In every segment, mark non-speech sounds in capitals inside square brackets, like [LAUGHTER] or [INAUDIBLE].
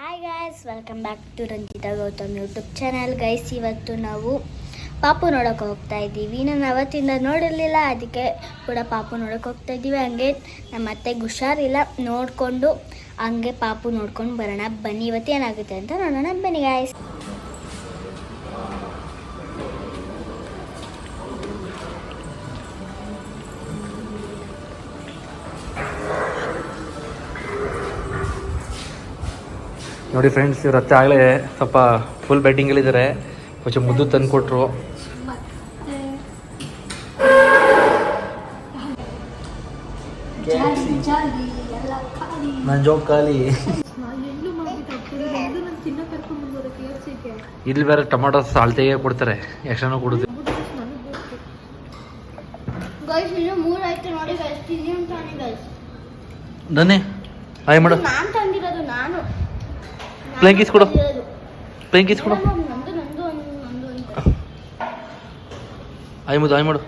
Hi guys welcome back to Ranjita Gautam YouTube channel guys ಇವತ್ತು ನಾವು ಪಾಪು ನೋಡೋಕೆ ಹೋಗ್ತಾ ಇದ್ದೀವಿ. ನಾನು ಅವತ್ತಿಂದ ನೋಡಿರಲಿಲ್ಲ, ಅದಕ್ಕೆ ಕೂಡ ಪಾಪು ನೋಡೋಕೆ ಹೋಗ್ತಾ ಇದ್ದೀವಿ. ಹಂಗೆ ನಮ್ಮ ಅತ್ತೆಗೆ ಹುಷಾರಿಲ್ಲ ನೋಡಿಕೊಂಡು ಹಂಗೆ ಪಾಪು ನೋಡ್ಕೊಂಡು ಬರೋಣ. ಬನ್ನಿ, ಇವತ್ತು ಏನಾಗುತ್ತೆ ಅಂತ ನೋಡೋಣ. ಬನ್ನಿ ಗಾಯ್ಸ್ ನೋಡಿ ಫ್ರೆಂಡ್ಸ್ ಇವ್ರ ಹತ್ತಿರ ಆಗಲೇ ಸ್ವಲ್ಪ ಫುಲ್ ಬ್ಯಾಟಿಂಗಲ್ಲಿದ್ದಾರೆ ಕೊಂಚ ಮುದ್ದು ತಂದು ಕೊಟ್ಟರು ನನ್ನ ಜೋಬ್ ಖಾಲಿ. ಇಲ್ಲಿ ಬೇರೆ ಟೊಮಾಟೊ ಸಾಲ್ತೆಗೆ ಕೊಡ್ತಾರೆ. ಎಕ್ಸ್ಟ್ರಾನು ಕೊಡುದು. ನನಗೆ ಬೇಕು. ಗೈಸ್ ಇನ್ನು ಮೂರು ಆಯ್ತು ನೋಡಿ ಗೈಸ್ ತಿನ್ನಿ ಅಂತ ಗೈಸ್ ನನ್ನೇ? ಆಯ್ ಮಾಡು. ನಾನು. Playing kiss ಕೊಡು. ಪ್ಲೇನ್ ಕಿಸ್ ಕೊಡು. ನಂದು ನಂದು ಒಂದು ನಂದು ಅಂತ ಆಯ್ ಮುದು ಆಯ್ ಮಾಡು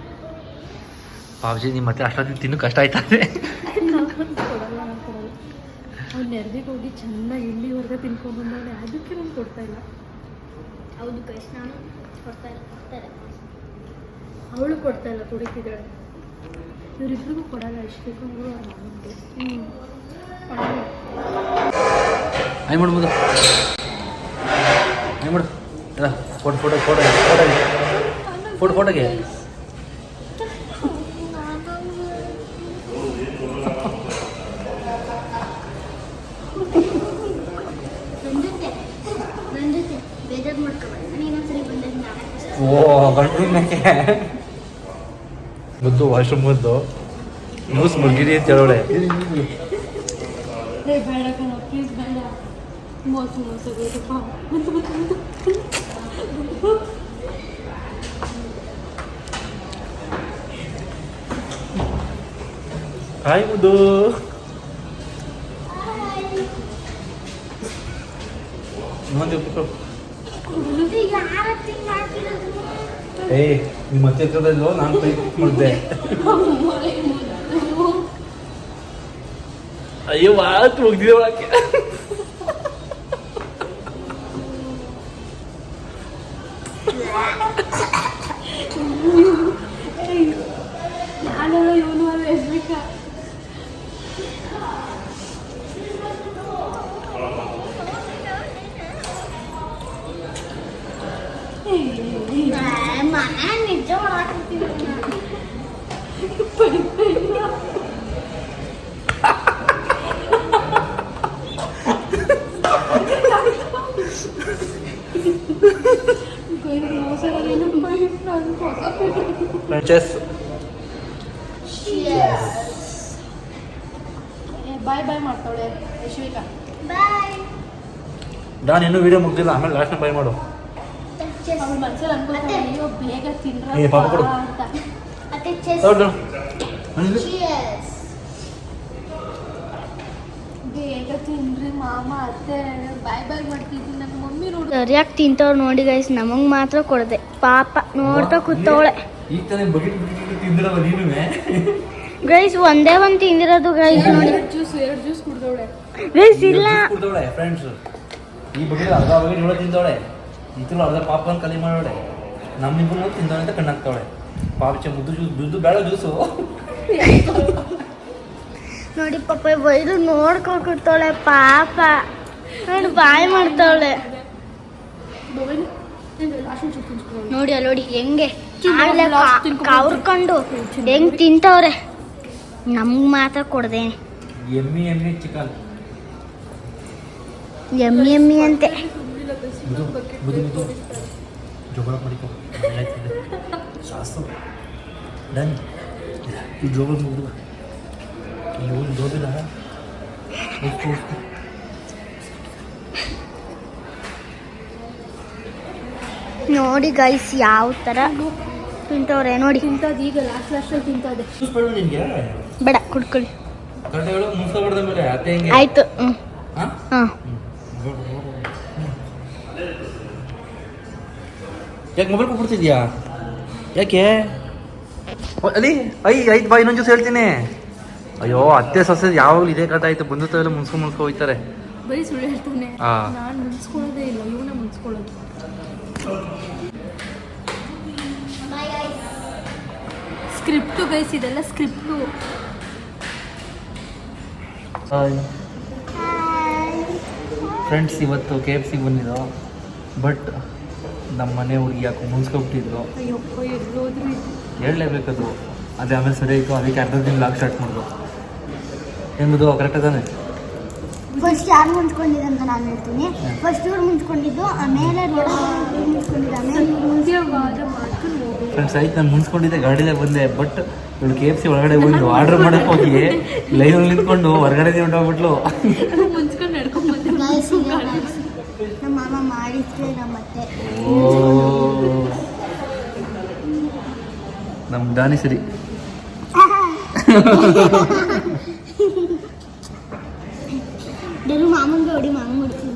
ಪಾವ್ಜಿ ನಿಮ್ಮ ಮತ್ತೆ ಅಷ್ಟೊತ್ತಿಗೆ ತಿನ್ನು ಕಷ್ಟ ಆಯ್ತದೆ ಅವ್ನು ನೆರದಿಗೆ ಹೋಗಿ ಚೆನ್ನಾಗಿ ಇಲ್ಲಿವರೆಗೆ ತಿನ್ಕೊಂಡು ಬಂದವನೆ ಅದಕ್ಕೆ ನಾನು ಕೊಡ್ತಾ ಇಲ್ಲ. ಹೌದು ಕೃಷ್ಣ ಕೊಡ್ತಾ ಇಲ್ಲ ಕೊಡ್ತಾರೆ ಅವಳು ಕೊಡ್ತಾ ಇಲ್ಲ ಕುಡಿತಿದ್ದಾಳೆ. ಇವರಿಬ್ರಿಗೂ ಕೊಡಲ್ಲ ಇಷ್ಟಕ್ಕೂ ನನಗೆ ಹ್ಞೂ ಆಯ್ ಮಾಡು ಮೊದಲು ಆಯ್ ಮಾಡು. ಇಲ್ಲ ಫೋಟೋ ಫೋಟೋ ಫೋಟೋ ಫೋಟೋಗೆ ಫೋಟೋ ಫೋಟೋಗೆ ಓ ಗಂಟ್ಲಿನಕ್ಕೆ ಮುದ್ದು ವಾಶ್ರೂಮ್ ಮುದ್ದು. ನ್ಯೂಸ್ ಮುಗಿರಿ ಅಂತ ಹೇಳೋಳೆ. ಏ ಬೇಡ ಕಣ ಪ್ಲೀಸ್ ಬೇಡ ಮೋಸ ಮೋಸ ಬೇಡಪ್ಪ ಬಂತು ಬಂತು ಬಂತು ಹಾಯ್ ಮುದ್ದು ಇನ್ನೊಂದು ಬಿಟ್ಟು ಈಗ ಆರತಿ ಮಾಡ್ತಿರೋದು ಏಯ್ ನಿಮ್ಮ ಮತ್ತೆ ಹತ್ರದಲ್ಲೋ ನಾನು ಕೈ ಮಾಡಿದೆ ಅಯ್ಯೋ ಮಾತು ಮುಗ್ದಿದೆ ಒಳಕ್ಕೆ ನಾನೆಲ್ಲ ಇವನು ಅಲ್ಲ ಎಸ್ಬೇಕಾ ಮನೆ ನಿಜ ಮಾಡಾಕ್ತಿದ್ದೀನಿ ನಾನು ಚೆಸ್ ಬಾಯ್ ಬಾಯ್ ಮಾಡ್ತಾವಳೆ ಯಶ್ವಿಕಾ ಬಾಯ್ ನಾನು ಇನ್ನೂ ವಿಡಿಯೋ ಮುಗ್ದಿಲ್ಲ ಆಮೇಲೆ ಲಾಸ್ಟ್ ಬೈ ಮಾಡು ಅವ್ಳ ಮನ್ಸಲ್ಲಿ ಅನ್ಕೋತಾಳೆ ಅಯ್ಯೋ ಬೇಗ ತಿನ್ರ ಏ, ಪಾಪ ಕೊಡು. ಅಂತ ಮತ್ತೆ ಚೆಸ್ ಹೌದು ಇಲ್ಲಿ ಚಿಯರ್ಸ್ ಬೇಗ ತಿನ್ರಿ ಮಾಮ ಅತ್ತೆ ಬಾಯ್ ಬಾಯ್ ಮಾಡ್ತಿದ್ದೀನಿ ನನ್ನ ಮಮ್ಮಿ ನೋಡು ಸರಿಯಾಗಿ ತಿಂತವ್ರು ನೋಡಿ ಗೈಸ್ ನಮಗೆ ಮಾತ್ರ ಕೊಡದೆ. ಪಾಪ ನೋಡ್ತಾ ಕೂತವಳೆ. ಈಗ ತಾನೇ ಬಕೆಟ್ ಬಕೆಟ್ ತಿಂದಿರಲ್ಲ ನೀನುವೆ? ಗೈಸ್ ಒಂದೇ ಒಂದು ತಿಂದಿರೋದು ಗೈಸ್ ನೋಡಿ. ಜ್ಯೂಸ್ ಎರಡು ಜ್ಯೂಸ್ ಕುಡ್ದವಳೆ. ಗೈಸ್ ಇಲ್ಲ. ಕುಡ್ದವಳೆ ಫ್ರೆಂಡ್ಸ್ ಈ ಬಕೆಟ್ ಅರ್ಧ ಬಕೆಟ್ ಇವಳು ತಿಂದವಳೆ. ಅರ್ಧ ಪಾಪ್ಕಾರ್ನ್ ಕಲಿ ಮಾಡೋಳೆ. ನಮ್ಮಿಬ್ಬರು ತಿಂದವಳೆ ಅಂತ ಕಣ್ಣಾಗ್ತವಳೆ ಪಾಪಚೆ ಮುದ್ದು ಜ್ಯೂಸ್ ಬಿದ್ದು ಬೇಡ ಜ್ಯೂಸು ನೋಡಿ ಪಾಪ ಬೈದು ನೋಡ್ಕೊಂಡು ಕೂತವಳೆ ಪಾಪ. ನೋಡಿ ಬಾಯ್ ಮಾಡ್ತಾವಳೆ. ನೋಡಿ ಅಲ್ಲಿ ನೋಡಿ ಹೆಂಗೆ. ಕವ್ರ್ಕೊಂಡು ಹೆಂಗ್ ತಿಂತವ್ರೆ. ನಮ್ಗೆ ಮಾತ್ರ ಕೊಡ್ದೇನೆ ಎಮ್ಮಿ ಎಮ್ಮಿ ಚಿಕನ್. ಎಮ್ಮಿ ಎಮ್ಮಿ ಅಂತೆ. ಜೋಗಳ ಮಾಡಿಕೊ. ಶಾಸ್ತ್ರ ಡನ್. ಈ ಜೋಗಳ ಮುಗಿದು ಇವನು ಉಸ್ಕು ಉಸ್ಕು ನೋಡಿ ಗೈಸ್ ಯಾವ ಥರ ತಿಂತವ್ರೆ ನೋಡಿ. ತಿಂತದ ಈಗ ಲಾಸ್ಟ್ ಲಾಸ್ಟಲ್ಲಿ ತಿಂತದೆ. ಬೇಡ ಕುಡ್ಕೊಳ್ಳಿ. ಆಯ್ತು ಹ್ಞೂ ಹಾಂ? ಹಾಂ. ಯಾಕೆ ಮೊಬೈಲ್ ಕೊಟ್ಬಿಡ್ತಿದ್ಯಾ? ಯಾಕೆ? ಅಲ್ಲಿ ಐ ಐದು ಬಾ ಇನ್ನೊಂದು ಜ್ಯೂಸ್ ಹೇಳ್ತೀನಿ. ಅಯ್ಯೋ ಅತ್ತೆ ಸೊಸೆ ಯಾವಾಗಲೂ ಇದೇ ಕಥ ಆಯ್ತು. ಬಂದು ತಲೆ ಮುನ್ಸ್ಕೊಂಡು ಮುನ್ಸ್ಕೊ ಹೋಯ್ತಾರೆ. ಬರೀ ಸುಳ್ಳು ಹೇಳ್ತಾನೆ. ಆ. ನಾನು ಮುನ್ಸ್ಕೊಳ್ಳೋದೇ ಇಲ್ಲ ಇವನ ಮುನ್ಸ್ಕೊಳ್ಳೋದು. ಸ್ಕ್ರಿಪ್ಟು ಗೈಸ್ ಇದೆಲ್ಲ ಸ್ಕ್ರಿಪ್ಟು. ಫ್ರೆಂಡ್ಸ್ ಇವತ್ತು ಕೆ ಎಫ್ ಸಿಗೆ ಬಂದಿದ್ದು ಬಟ್ ನಮ್ಮ ಮನೆ ಹುಡುಗಿ ಯಾಕೆ ಮುನ್ಸ್ಕೊಬಿಟ್ಟಿದ್ರು. ಅಯ್ಯಪ್ಪ ಎಲ್ಲೋದ್ರು ಹೇಳಲೇಬೇಕದು. ಅದೇ ಆಮೇಲೆ ಸರಿ ಆಯಿತು ಅದಕ್ಕೆ ಅರ್ಧ ದಿನ ಲಾಕ್ ಸ್ಟಾರ್ಟ್ ಮಾಡಿದ್ರು. ಎಂಬುದು ಕರೆಕ್ಟ್ ತಾನೆ? ಫಸ್ಟ್ ಯಾರು ಮುಂಚ್ಕೊಂಡಿದೆ ಅಂತ ನಾನು ಹೇಳ್ತೀನಿ. ಫಸ್ಟ್ ಇವ್ರು ಮುಂಚ್ಕೊಂಡಿದ್ದು ಆಮೇಲೆ ರೋಡ ಮುಂಚ್ಕೊಂಡಿದ್ದು ಆಮೇಲೆ ಫ್ರೆಂಡ್ಸ್ ಆಯ್ತು ನಾನು ಮುಂಚ್ಕೊಂಡಿದ್ದೆ ಗಾಡಿಲೇ ಬಂದೆ ಬಟ್ ಇವಳು ಕೆ ಎಫ್ ಸಿ ಒಳಗಡೆ ಹೋಗಿ ಆರ್ಡರ್ ಮಾಡಕ್ಕೆ ಹೋಗಿ ಲೈನಲ್ಲಿ ನಿಂತ್ಕೊಂಡು ಹೊರಗಡೆ ಹೊಂಟೋಗ್ಬಿಟ್ಲು. ನಮ್ಮ ಮಾಮ ಮಾಡಿದ್ರೆ ನಮ್ಮ ಅತ್ತೆ ಓ ನಮ್ಮ ದಾನಿ ಸರಿ [LAUGHS] [LAUGHS] ഇതൊരു മാമന്റെ ഓടി മാമൻ കൊടുക്കും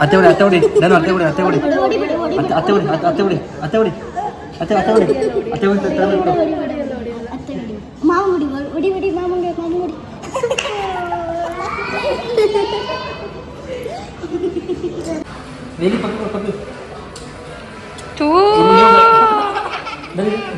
അത്തവിടെ അത്തവിടെ അത്തവിടെ അത്തവിടെ അത്തവിടെ അത്തവിടെ അത്തവിടെ മാമുടി ഒടി ഒടി മാമുടി മാമുടി വേലി പക്ക് പക്ക് ടൂ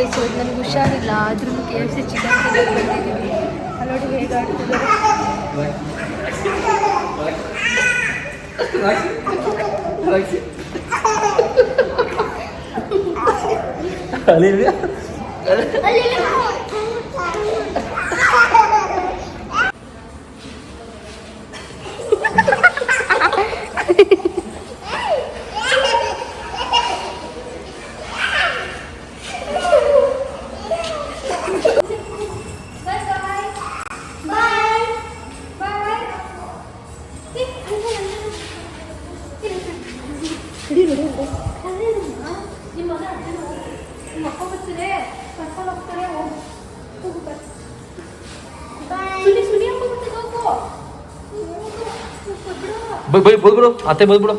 ಇನ್ನೊಂದ್ಸಲ ಹೊಡಿ ನನಗೆ ಹುಷಾರಿಲ್ಲ ಆದ್ರೂ ಕೆ ಎಫ್ ಸಿ ಚಿಕನ್ ಕಪ್ಪ ನೋಡಿ ಹೊಡಿಚಿನಿ ಹೊಡಿಚಿನಿ ಬಂದಿದ್ದೀವಿ ಅಲ್ಲಿ ನೋಡಿ ಹೇಗೆ ಆಡ್ತಿದ್ದಾರೆ ಬೈ ಬೈ ಬೈದ್ಬಿಡು ಅತ್ತೆ ಬಂದ್ಬಿಡು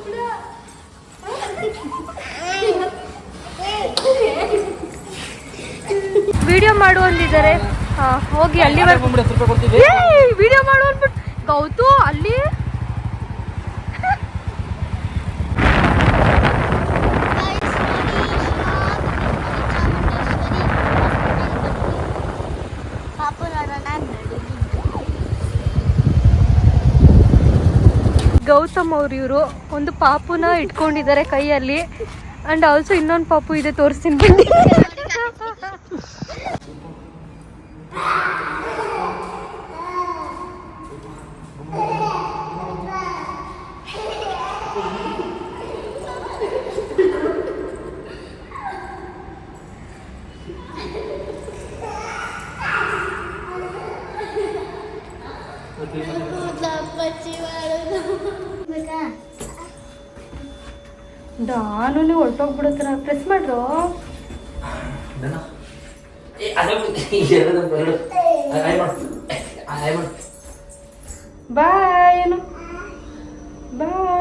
ವಿಡಿಯೋ ಮಾಡು ಅಂದಿದ್ದಾರೆ. ಹಾ ಹೋಗಿ ಅಲ್ಲಿ ವಿಡಿಯೋ ಮಾಡು ಅಂದ್ಬಿಟ್ಟು ಗೌತು ಅಲ್ಲಿ ಗೌತಮ್ ಅವ್ರು ಇವರು ಒಂದು ಪಾಪುನ ಇಟ್ಕೊಂಡಿದ್ದಾರೆ ಕೈಯಲ್ಲಿ. ಅಂಡ್ ಆಲ್ಸೋ ಇನ್ನೊಂದು ಪಾಪು ಇದೆ ತೋರಿಸ್ತೀನಿ ಬನ್ನಿ. ನಾನು ನೀವು ಹೊರಟೋಗ್ಬಿಡುತ್ತರ? ಪ್ರೆಸ್ ಮಾಡ್ರು? ಬಾಯ್ ಏನು? ಬಾಯ್